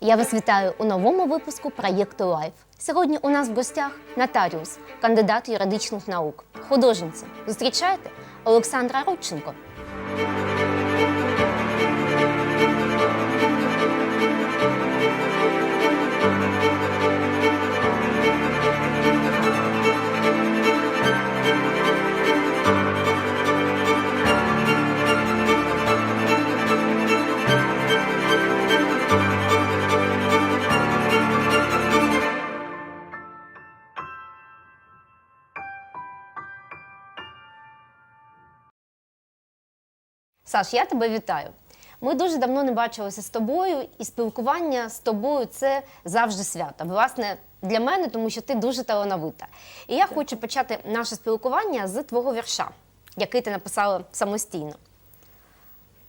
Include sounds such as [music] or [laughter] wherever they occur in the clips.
Я вас вітаю у новому випуску проєкту Лайф. Сьогодні у нас в гостях нотаріус, кандидат юридичних наук, художниця. Зустрічаєте Олександра Рудченко. Саш, я тебе вітаю. Ми дуже давно не бачилися з тобою, і спілкування з тобою це завжди свято. Власне, для мене, тому що ти дуже талановита. І я хочу почати наше спілкування з твого вірша, який ти написала самостійно.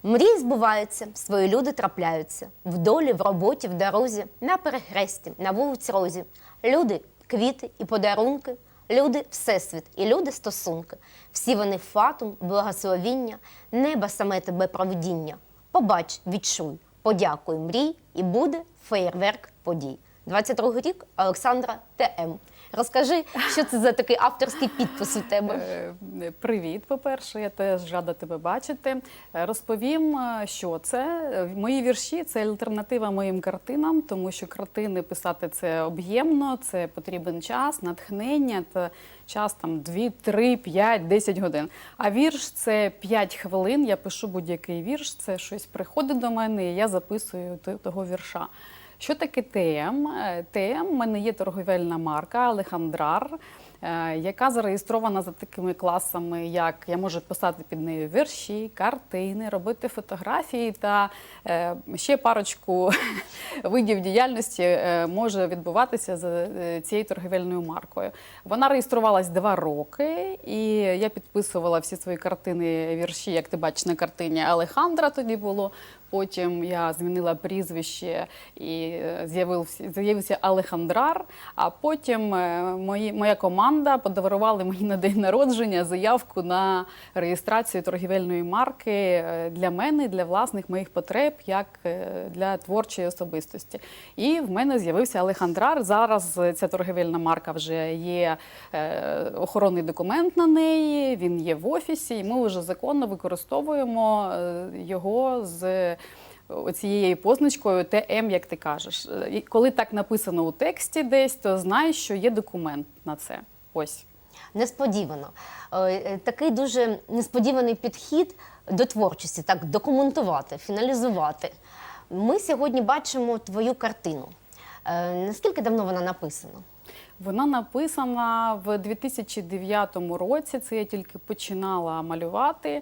Мрії збуваються, свої люди трапляються в долі, в роботі, в дорозі, на перехресті, на вулиці розі. Люди квіти і подарунки, люди всесвіт і люди стосунки. Всі вони фатум, благословіння, неба саме тебе правдіння. Побач, відчуй, подякуй, мрій, і буде феєрверк подій. 22 рік Олександра ТМ. Розкажи, що це за такий авторський підпис у тебе? Е, Привіт, по-перше, я теж рада тебе бачити. Е, Розповім, е, що це. Мої вірші це альтернатива моїм картинам, тому що картини писати це об'ємно, це потрібен час, натхнення та час там 2, 3, 5, 10 годин. А вірш це 5 хвилин. Я пишу будь-який вірш, це щось приходить до мене, і я записую того вірша. Що таке ТМ? ТМ в мене є торговельна марка Алехандрар, е, яка зареєстрована за такими класами, як я можу писати під нею вірші, картини, робити фотографії та е, ще парочку [laughs] видів діяльності е, може відбуватися за цією торговельною маркою. Вона реєструвалась два роки, і я підписувала всі свої картини, вірші, як ти бачиш на картині Алехандра тоді було. Потім я змінила прізвище і е, з'явився, з'явився Алехандрар. А потім е, мої, моя команда подарували мені на день народження заявку на реєстрацію торгівельної марки е, для мене, для власних моїх потреб, як для творчої особистості. І в мене з'явився Алехандрар. Зараз ця торгівельна марка вже є охоронний документ на неї. Він є в офісі, і ми вже законно використовуємо його з оцією позначкою ТМ, як ти кажеш. І Коли так написано у тексті десь, то знай, що є документ на це. Ось. Несподівано. Е, е, Такий дуже несподіваний підхід до творчості, так документувати, фіналізувати. Ми сьогодні бачимо твою картину. Е, Наскільки давно вона написана? Вона написана в 2009 році. Це я тільки починала малювати.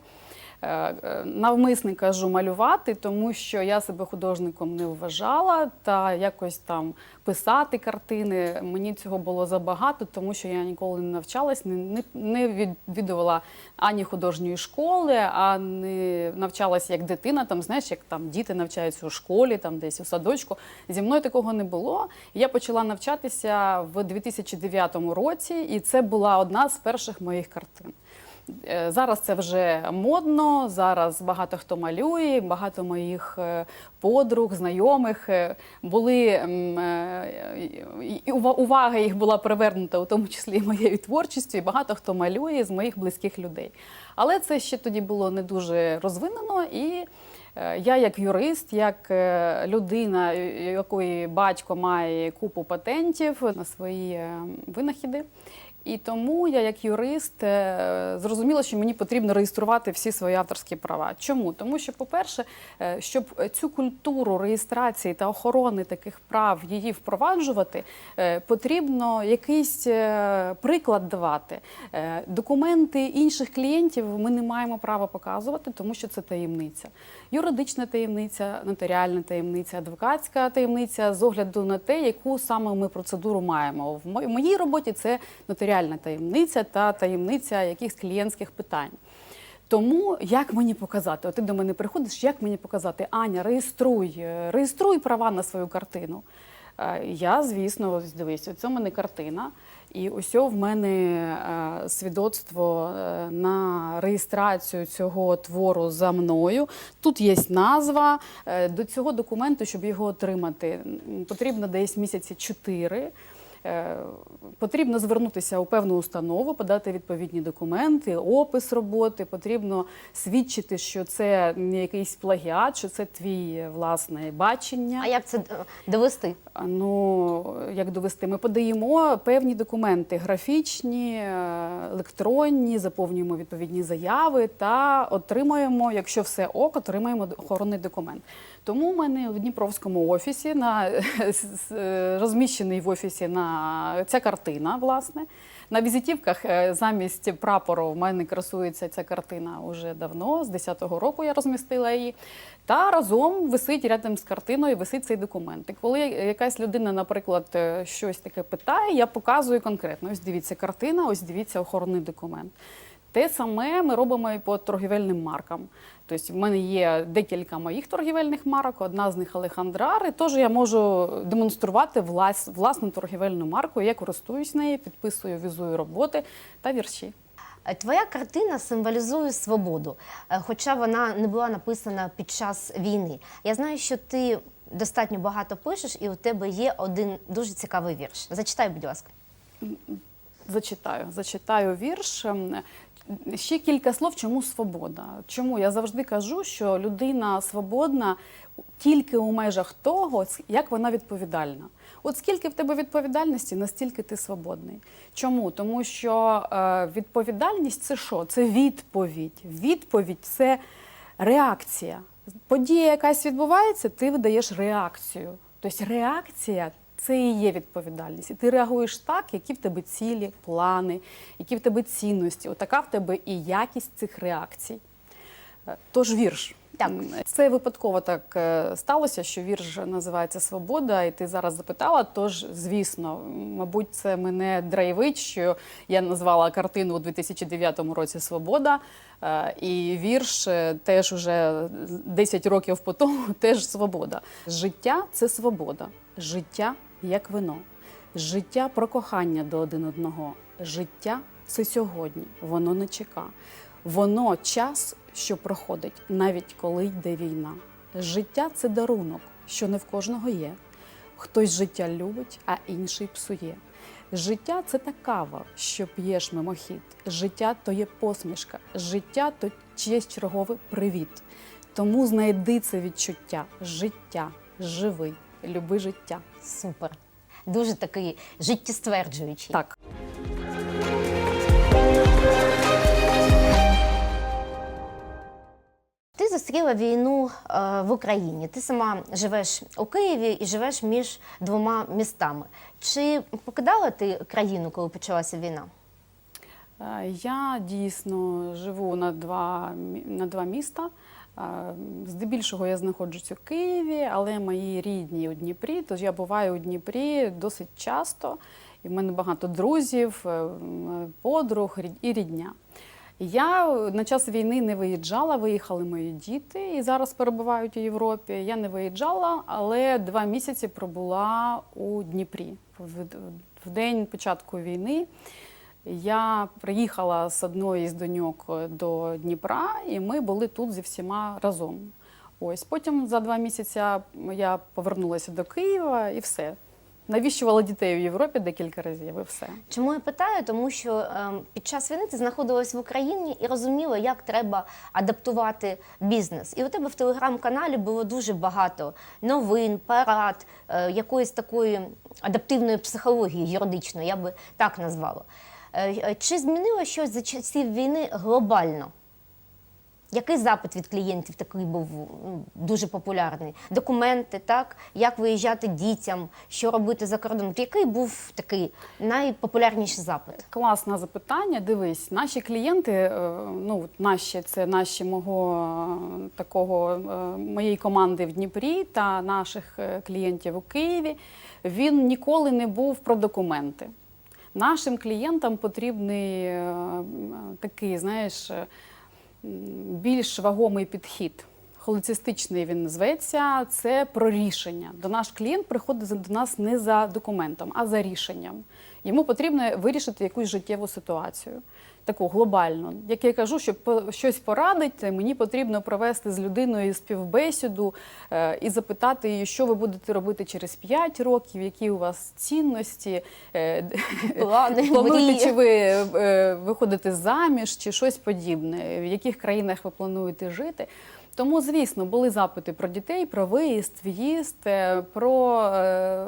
Е, е, Навмисне кажу малювати, тому що я себе художником не вважала, та якось там писати картини. Мені цього було забагато, тому що я ніколи не навчалась, не, відвідувала ані художньої школи, а не навчалася як дитина, там знаєш, як там діти навчаються у школі, там десь у садочку. Зі мною такого не було. Я почала навчатися в 2009 році, і це була одна з перших моїх картин. Е, Зараз це вже модно. Зараз багато хто малює, багато моїх е, подруг, знайомих е, були увага їх була привернута, у тому числі і моєю творчістю, і багато хто малює з моїх близьких людей. Але це ще тоді було не дуже розвинено і. Я як юрист, як людина, якої батько має купу патентів на свої винахіди. І тому я, як юрист, е, зрозуміла, що мені потрібно реєструвати всі свої авторські права. Чому? Тому що, по-перше, е, щоб цю культуру реєстрації та охорони таких прав її впроваджувати, е, потрібно якийсь приклад давати. Документи інших клієнтів ми не маємо права показувати, тому що це таємниця. Юридична таємниця, нотаріальна таємниця, адвокатська таємниця з огляду на те, яку саме ми процедуру маємо. В моїй роботі це нотаріальна таємниця та таємниця якихось клієнтських питань. Тому як мені показати? От ти до мене приходиш, як мені показати? Аня, реєструй, е, реєструй права на свою картину. Е, Я, звісно, дивись, це в мене картина. І ось в мене е, свідоцтво на реєстрацію цього твору за мною. Тут є назва. До цього документу, щоб його отримати, потрібно десь місяці чотири. Е, Потрібно звернутися у певну установу, подати відповідні документи, опис роботи. Потрібно свідчити, що це не якийсь плагіат, що це твій власне бачення. А як це е, довести? Ну, як довести? Ми подаємо певні документи графічні, е, електронні, заповнюємо відповідні заяви та отримуємо, якщо все ок, отримаємо охоронний документ. Тому в мене в Дніпровському офісі на [laughs] розміщений в офісі на ця картина, власне. На візитівках е, замість прапору в мене красується ця картина вже давно, з 10-го року я розмістила її. Та разом висить рядом з картиною, висить цей документ. І коли якась людина, наприклад, е, щось таке питає, я показую конкретно: ось дивіться картина, ось дивіться охоронний документ. Те саме ми робимо і по торгівельним маркам. Тобто, в мене є декілька моїх торгівельних марок, одна з них Алехандрар, і теж я можу демонструвати влас, власну торгівельну марку. Я користуюсь нею, підписую, візую роботи та вірші. Е, Твоя картина символізує свободу, е, хоча вона не була написана під час війни. Я знаю, що ти достатньо багато пишеш, і у тебе є один дуже цікавий вірш. Зачитай, будь ласка. Зачитаю, зачитаю вірш. Ще кілька слов, чому свобода. Чому я завжди кажу, що людина свободна тільки у межах того, як вона відповідальна. От скільки в тебе відповідальності, настільки ти свободний. Чому? Тому що е, відповідальність це що? Це відповідь. Відповідь це реакція. Подія якась відбувається, ти видаєш реакцію. Тобто реакція це і є відповідальність. І ти реагуєш так, які в тебе цілі, плани, які в тебе цінності. Отака в тебе і якість цих реакцій. Е, Тож вірш. Так. Це випадково так е, сталося, що вірш називається Свобода, і ти зараз запитала. Тож, звісно, мабуть, це мене драйвить, що я назвала картину у 2009 році Свобода. Е, І вірш теж уже 10 років по тому [laughs] теж свобода. Життя це свобода. Життя як вино. Життя про кохання до один одного. Життя це сьогодні. Воно не чека. Воно час, що проходить, навіть коли йде війна. Життя це дарунок, що не в кожного є. Хтось життя любить, а інший псує. Життя це та кава, що п'єш мимохід. Життя то є посмішка, життя то чиєсь черговий привіт. Тому знайди це відчуття. Життя, живи, люби життя. Супер. Дуже такий життєстверджуючий. Так. Ти зустріла війну е, в Україні. Ти сама живеш у Києві і живеш між двома містами. Чи покидала ти країну, коли почалася війна? Е, Я дійсно живу на два, на два міста. Е, Здебільшого я знаходжусь у Києві, але мої рідні у Дніпрі, тож я буваю у Дніпрі досить часто. І в мене багато друзів, е, подруг і рідня. Я на час війни не виїжджала, виїхали мої діти і зараз перебувають у Європі. Я не виїжджала, але два місяці пробула у Дніпрі. В день початку війни я приїхала з одної з доньок до Дніпра, і ми були тут зі всіма разом. Ось потім за два місяці я повернулася до Києва і все. Навіщувала дітей у Європі декілька разів і все. Чому я питаю? Тому що е, під час війни ти знаходилась в Україні і розуміла, як треба адаптувати бізнес. І у тебе в телеграм-каналі було дуже багато новин, парад, е, якоїсь такої адаптивної психології юридичної, я би так назвала. Е, е, Чи змінило щось за часів війни глобально? Який запит від клієнтів такий був дуже популярний? Документи, так? Як виїжджати дітям, що робити за кордоном? Який був такий найпопулярніший запит? Класне запитання. Дивись, наші клієнти, е, ну наші це наші мого такого моєї команди в Дніпрі та наших клієнтів у Києві. Він ніколи не був про документи. Нашим клієнтам потрібний е, такий, знаєш, е, більш вагомий підхід. холецистичний він зветься. Це про рішення. До наш клієнт приходить до нас не за документом, а за рішенням. Йому потрібно вирішити якусь життєву ситуацію. Таку глобальну, як я кажу, щоб щось порадити, мені потрібно провести з людиною співбесіду е, і запитати її, що ви будете робити через 5 років, які у вас цінності, е, [laughs] Плани, плануєте, чи ви е, виходите заміж, чи щось подібне, в яких країнах ви плануєте жити. Тому, звісно, були запити про дітей, про виїзд, в'їзд, е, про е,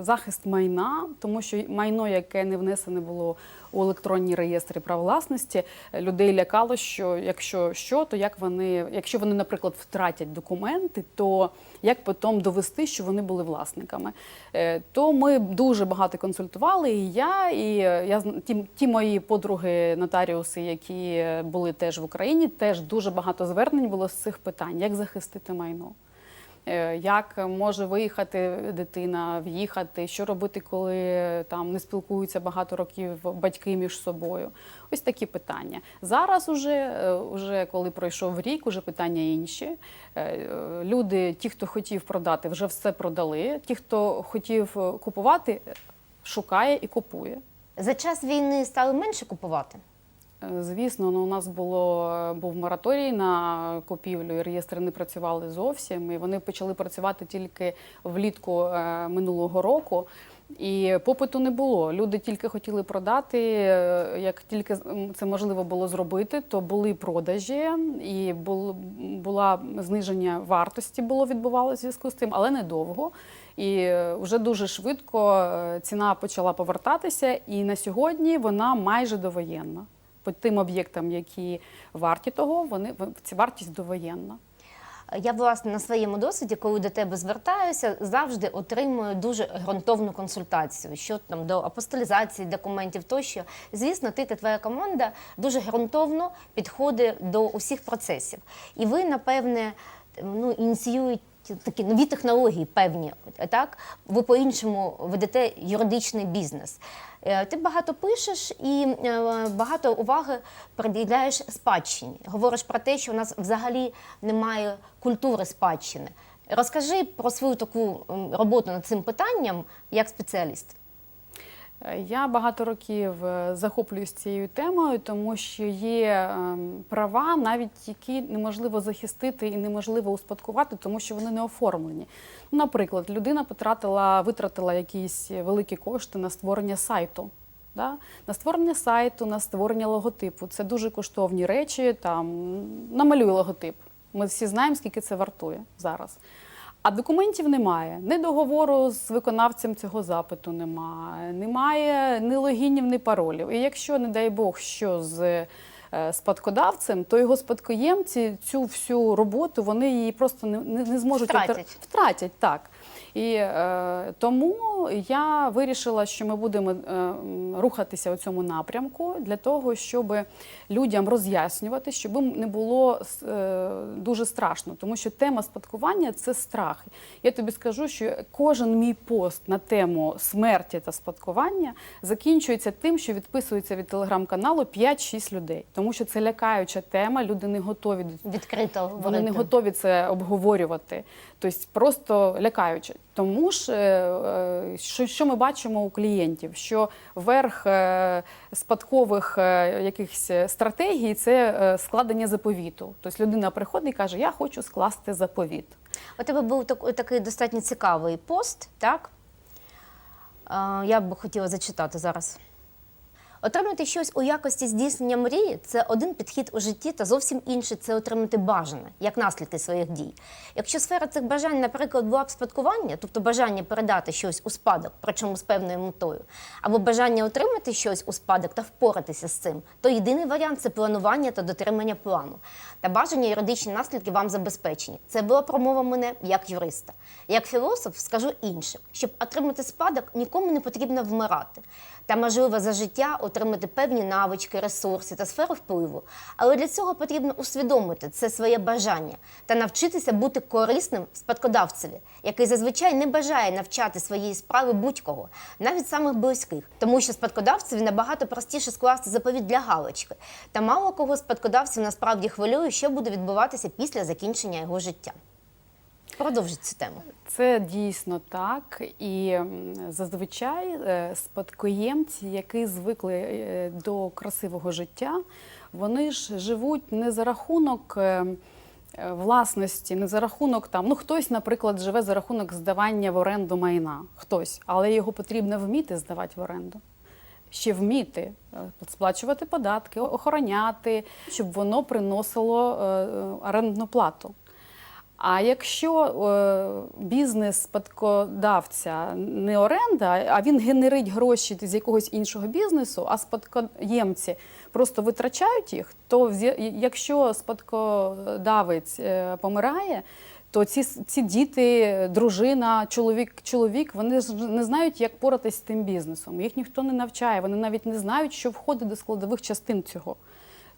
захист майна, тому що майно, яке не внесене було у електронні реєстри прав власності, людей лякало, що якщо що, то як вони, якщо вони, наприклад, втратять документи, то як потім довести, що вони були власниками. Е, То ми дуже багато консультували, і я, і е, я ті, ті мої подруги нотаріуси, які е, були теж в Україні, теж дуже багато звернень було з цих питань, як захистити майно. Е, Як може виїхати дитина, в'їхати, що робити, коли там не спілкуються багато років батьки між собою? Ось такі питання. Зараз, уже, е, уже коли пройшов рік, уже питання інші. Е, Люди, ті, хто хотів продати, вже все продали. Ті, хто хотів купувати, шукає і купує. За час війни стали менше купувати. Звісно, ну, у нас було, був мораторій на купівлю, і реєстри не працювали зовсім. І вони почали працювати тільки влітку е, минулого року. І попиту не було. Люди тільки хотіли продати. е, Як тільки це можливо було зробити, то були продажі і бул, була зниження вартості було відбувалося зв'язку з тим, але недовго. І е, вже дуже швидко ціна почала повертатися, і на сьогодні вона майже довоєнна. По тим об'єктам, які варті того, вони ці вартість довоєнна. Я власне на своєму досвіді, коли до тебе звертаюся, завжди отримую дуже ґрунтовну консультацію що там до апостолізації документів тощо. Звісно, ти та твоя команда дуже ґрунтовно підходить до усіх процесів. І ви, напевне, ну, ініціюєте такі нові технології певні. Так? Ви по-іншому ведете юридичний бізнес. Е, Ти багато пишеш і е, багато уваги приділяєш спадщині. Говориш про те, що у нас взагалі немає культури спадщини. Розкажи про свою таку роботу над цим питанням як спеціаліст. Я багато років е, захоплююсь цією темою, тому що є ем, права, навіть які неможливо захистити і неможливо успадкувати, тому що вони не оформлені. Наприклад, людина потратила, витратила якісь великі кошти на створення сайту. Да? На створення сайту, на створення логотипу. Це дуже коштовні речі. Там намалюй логотип. Ми всі знаємо, скільки це вартує зараз. А документів немає. Ні договору з виконавцем цього запиту немає, немає ні логінів, ні паролів. І якщо, не дай Бог, що з е, спадкодавцем, то його спадкоємці цю всю роботу вони її просто не, не, не зможуть Втратять. втратять так. І е, тому я вирішила, що ми будемо е, рухатися у цьому напрямку для того, щоб людям роз'яснювати, щоб їм не було е, дуже страшно, тому що тема спадкування це страх. Я тобі скажу, що кожен мій пост на тему смерті та спадкування закінчується тим, що відписується від телеграм-каналу 5-6 людей, тому що це лякаюча тема. Люди не готові Відкрито вони говорити. не готові це обговорювати. Тобто просто лякаюче. Тому ж, е, е, що, ми бачимо у клієнтів? Що верх е, спадкових якихось стратегій це складення заповіту. Тобто людина приходить і каже: Я хочу скласти заповіт. У тебе був такий достатньо цікавий пост, так? Я б хотіла зачитати зараз. Отримати щось у якості здійснення мрії це один підхід у житті, та зовсім інший це отримати бажане, як наслідки своїх дій. Якщо сфера цих бажань, наприклад, була б спадкування, тобто бажання передати щось у спадок, причому з певною метою, або бажання отримати щось у спадок та впоратися з цим, то єдиний варіант це планування та дотримання плану. Та бажання юридичні наслідки вам забезпечені. Це була промова мене як юриста. Як філософ скажу інше: щоб отримати спадок, нікому не потрібно вмирати. Та можливо за життя отримати певні навички, ресурси та сферу впливу. Але для цього потрібно усвідомити це своє бажання та навчитися бути корисним спадкодавцеві, який зазвичай не бажає навчати своєї справи будь-кого, навіть самих близьких, тому що спадкодавцеві набагато простіше скласти заповідь для галочки. Та мало кого спадкодавців насправді хвилює, що буде відбуватися після закінчення його життя. Продовжіть цю тему. Це дійсно так. І зазвичай е, спадкоємці, які звикли е, до красивого життя, вони ж живуть не за рахунок. е, Власності не за рахунок там. Ну хтось, наприклад, живе за рахунок здавання в оренду майна. Хтось, але його потрібно вміти здавати в оренду. Ще вміти сплачувати податки, охороняти, щоб воно приносило орендну плату. А якщо е, бізнес спадкодавця не оренда, а він генерить гроші з якогось іншого бізнесу, а спадкоємці просто витрачають їх, то якщо спадкодавець е, помирає, то ці, ці діти, дружина, чоловік, чоловік, вони ж не знають, як поратись з тим бізнесом. Їх ніхто не навчає, вони навіть не знають, що входить до складових частин цього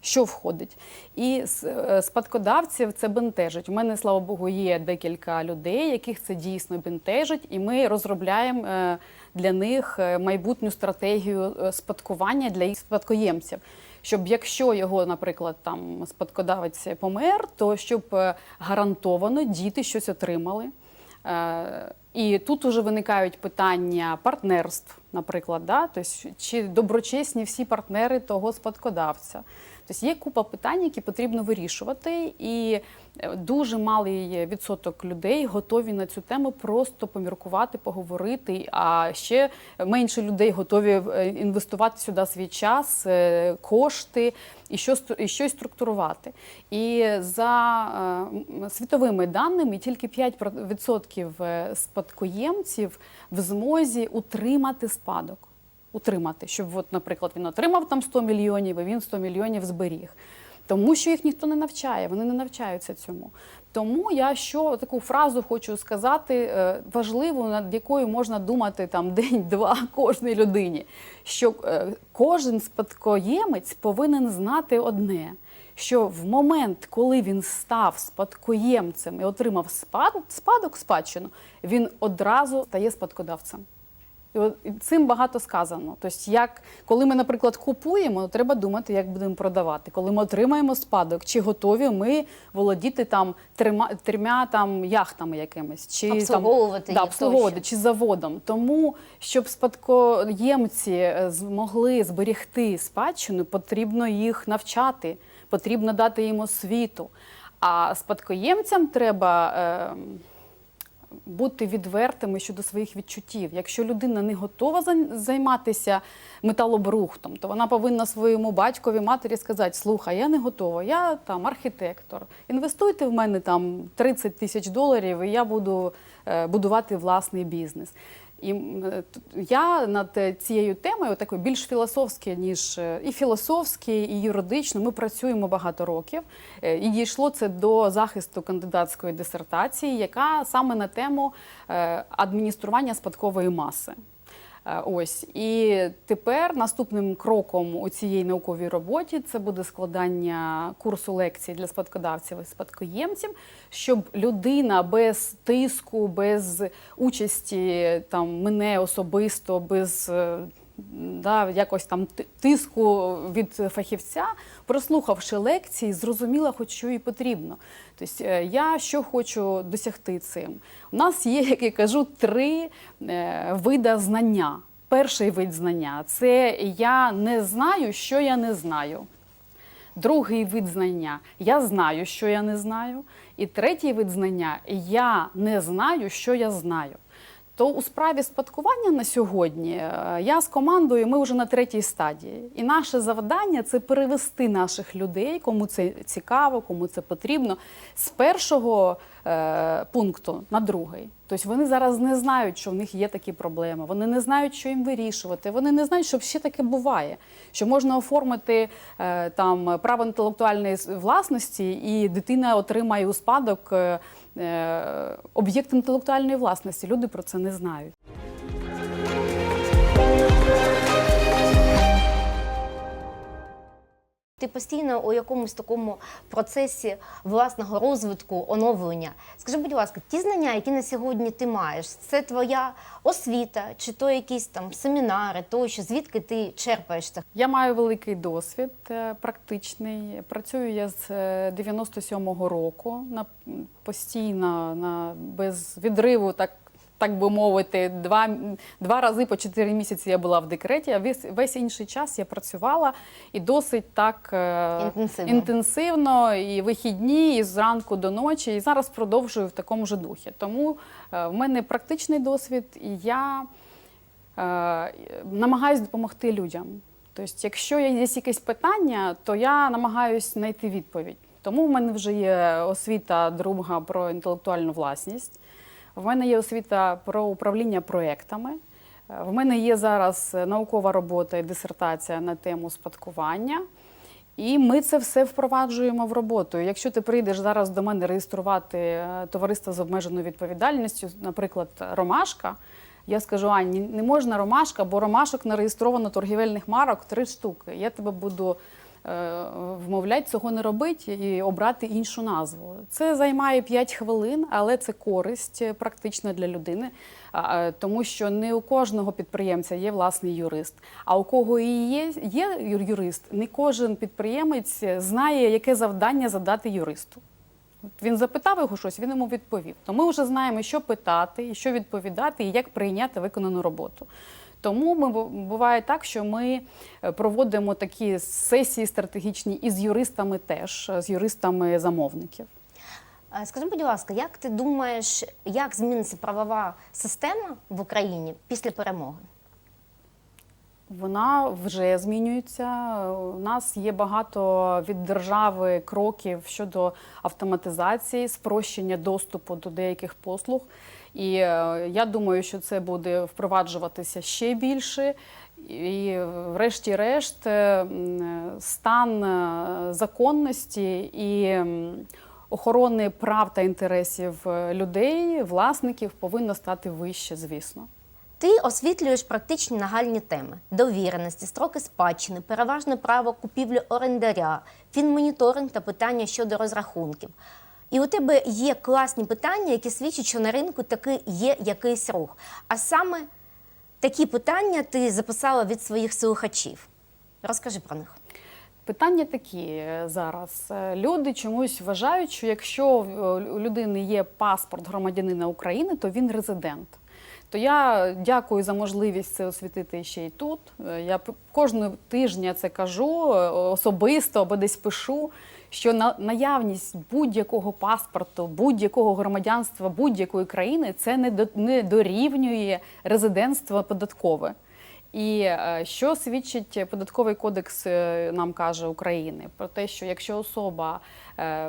що входить. І е, спадкодавців це бентежить. У мене, слава Богу, є декілька людей, яких це дійсно бентежить, і ми розробляємо е, для них е, майбутню стратегію спадкування для їх спадкоємців. Щоб якщо його, наприклад, там спадкодавець помер, то щоб гарантовано діти щось отримали. І тут уже виникають питання партнерств, наприклад, да? тобто, чи доброчесні всі партнери того спадкодавця. Тобто є купа питань, які потрібно вирішувати, і е, дуже малий відсоток людей готові на цю тему просто поміркувати, поговорити. А ще менше людей готові е, інвестувати сюди свій час, е, кошти і щось, і щось структурувати. І за світовими даними, тільки 5% е, спадкоємців в змозі утримати спадок. Утримати, щоб, от, наприклад, він отримав там 100 мільйонів, і він 100 мільйонів зберіг. Тому що їх ніхто не навчає, вони не навчаються цьому. Тому я що таку фразу хочу сказати, е, важливу, над якою можна думати там день-два [laughs] кожній людині. Що е, кожен спадкоємець повинен знати одне. Що в момент, коли він став спадкоємцем і отримав спад- спадок, спадщину, він одразу стає спадкодавцем. І от цим багато сказано. Тобто, як коли ми, наприклад, купуємо, треба думати, як будемо продавати. Коли ми отримаємо спадок, чи готові ми володіти там трьома, трьома там яхтами якимись, чи Обслуговувати там, да, обслуговувати, чи заводом. Тому, щоб спадкоємці е, змогли зберегти спадщину, потрібно їх навчати, потрібно дати їм освіту. А спадкоємцям треба. Е, бути відвертими щодо своїх відчуттів. Якщо людина не готова займатися металобрухтом, то вона повинна своєму батькові матері сказати: слухай, я не готова, я там архітектор. Інвестуйте в мене там 30 тисяч доларів, і я буду е, будувати власний бізнес. І е, я над е, цією темою, такою більш філософською, ніж е, і філософське, і юридично, ми працюємо багато років. І дійшло це до захисту кандидатської дисертації, яка саме на тему адміністрування спадкової маси. Е, Ось. І тепер наступним кроком у цій науковій роботі це буде складання курсу лекцій для спадкодавців і спадкоємців, щоб людина без тиску, без участі там мене особисто, без е, да, якось там тиску від фахівця, прослухавши лекції, зрозуміла, хоч що їй потрібно. Тобто е, я що хочу досягти цим? У нас є, як я кажу, три е, вида знання. Перший вид знання це я не знаю, що я не знаю. Другий вид знання я знаю, що я не знаю. І третій вид знання я не знаю, що я знаю. То у справі спадкування на сьогодні е, я з командою, ми вже на третій стадії. І наше завдання це перевести наших людей, кому це цікаво, кому це потрібно, з першого е, пункту на другий. Тобто вони зараз не знають, що в них є такі проблеми. Вони не знають, що їм вирішувати. Вони не знають, що ще таке буває. Що можна оформити е, там право інтелектуальної власності, і дитина отримає у спадок е, об'єкт інтелектуальної власності. Люди про це не знають. Ти постійно у якомусь такому процесі власного розвитку, оновлення. Скажи, будь ласка, ті знання, які на сьогодні ти маєш, це твоя освіта, чи то якісь там семінари, тощо, звідки ти черпаєш це? Я маю великий досвід е, практичний. Працюю я з е, 97-го року на постійно на без відриву, так. Так би мовити, два, два рази по чотири місяці я була в декреті, а весь, весь інший час я працювала і досить так е, Інтенсивно. інтенсивно, і вихідні, і зранку до ночі. І зараз продовжую в такому ж духі. Тому е, в мене практичний досвід, і я е, намагаюся допомогти людям. Тобто, якщо є якесь питання, то я намагаюся знайти відповідь. Тому в мене вже є освіта друга про інтелектуальну власність. В мене є освіта про управління проектами. Е, В мене є зараз е, наукова робота і дисертація на тему спадкування. І ми це все впроваджуємо в роботу. Якщо ти прийдеш зараз до мене реєструвати е, товариство з обмеженою відповідальністю, наприклад, Ромашка, я скажу, Ань, ні- не можна Ромашка, бо ромашок нареєстровано торгівельних марок три штуки. Я тебе буду е, вмовляти цього не робити і обрати іншу назву. Це займає 5 хвилин, але це користь е, практична для людини, е, тому що не у кожного підприємця є власний юрист. А у кого і є, є юрист, не кожен підприємець знає, яке завдання задати юристу. Він запитав його щось, він йому відповів. То ми вже знаємо, що питати, що відповідати, і як прийняти виконану роботу. Тому ми бу- буває так, що ми е, проводимо такі сесії стратегічні і з юристами теж, е, з юристами замовників. Е, Скажи, будь ласка, як ти думаєш, як зміниться правова система в Україні після перемоги? Вона вже змінюється. У нас є багато від держави кроків щодо автоматизації, спрощення доступу до деяких послуг. І е, я думаю, що це буде впроваджуватися ще більше. І, врешті-решт, е, стан е, законності і охорони прав та інтересів людей, власників повинно стати вище, звісно. Ти освітлюєш практичні нагальні теми: довіреності, строки спадщини, переважне право купівлі орендаря, фінмоніторинг та питання щодо розрахунків. І у тебе є класні питання, які свідчать, що на ринку таки є якийсь рух. А саме такі питання ти записала від своїх слухачів. Розкажи про них. Питання такі е, зараз. Е, Люди чомусь вважають, що якщо е, у людини є паспорт громадянина України, то він резидент. То я дякую за можливість це освітити ще й тут. Е, Я кожного тижня це кажу е, особисто або десь пишу, що на наявність будь-якого паспорту, будь-якого громадянства будь-якої країни це не дорівнює резидентство податкове. І е, що свідчить податковий кодекс нам каже України про те, що якщо особа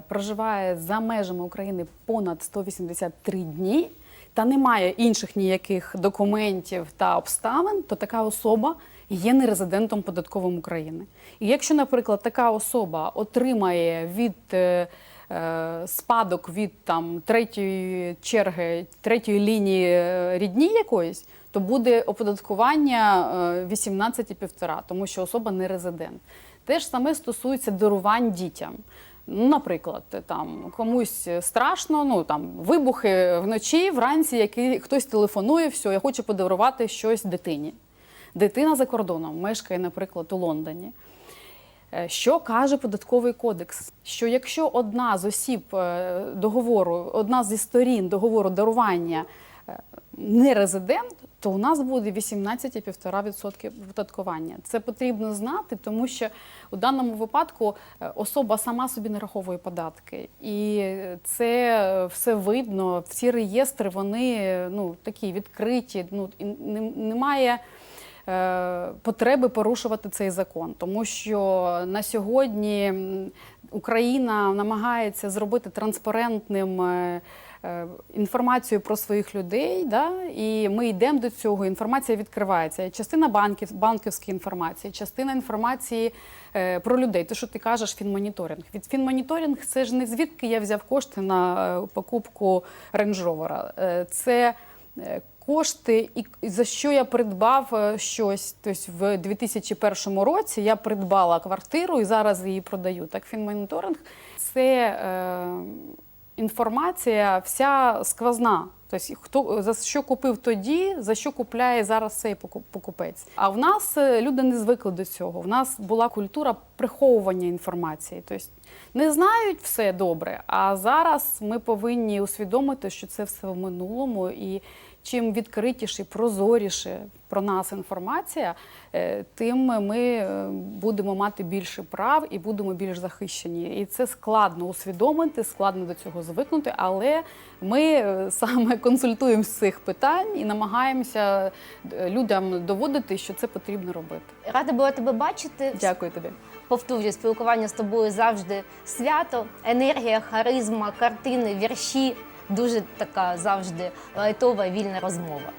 проживає за межами України понад 183 дні та не має інших ніяких документів та обставин, то така особа є нерезидентом податковим України. І якщо, наприклад, така особа отримає від е, е, спадок від там третьої черги, третьої лінії е, рідні якоїсь, то буде оподаткування е, 18,5, тому що особа не резидент. Те ж саме стосується дарувань дітям. Наприклад, там комусь страшно, ну там вибухи вночі, вранці, який хтось телефонує, все, я хочу подарувати щось дитині. Дитина за кордоном мешкає, наприклад, у Лондоні. Е, Що каже податковий кодекс? Що якщо одна з осіб е, договору, одна зі сторін договору дарування е, не резидент, то у нас буде 18,5% оподаткування. Це потрібно знати, тому що у даному випадку е, особа сама собі нараховує податки, і це все видно. Всі реєстри вони е, ну такі відкриті. Ну немає е, потреби порушувати цей закон, тому що на сьогодні Україна намагається зробити транспарентним. Е, Інформацію про своїх людей, да, і ми йдемо до цього. Інформація відкривається. Частина банків, банківської інформації, частина інформації е, про людей. Те, що ти кажеш, фінмоніторинг. Від фінмоніторинг це ж не звідки я взяв кошти на е, покупку рейндж-ровера. Це кошти і за що я придбав щось. Тобто в 2001 році я придбала квартиру і зараз її продаю. Так, фінмоніторинг це е, інформація вся сквозна. Тобто, хто за що купив тоді, за що купляє зараз цей поку- покупець. А в нас е, люди не звикли до цього. В нас була культура приховування інформації. Тобто не знають все добре. А зараз ми повинні усвідомити, що це все в минулому. І чим відкритіше, прозоріше про нас інформація, е, тим ми е, будемо мати більше прав і будемо більш захищені. І це складно усвідомити, складно до цього звикнути, але ми е, саме [laughs] консультуємо з цих питань і намагаємося людям доводити, що це потрібно робити. Рада була тебе бачити. Дякую тобі. Повторюю, спілкування з тобою завжди свято, енергія, харизма, картини, вірші дуже така завжди лайтова вільна розмова.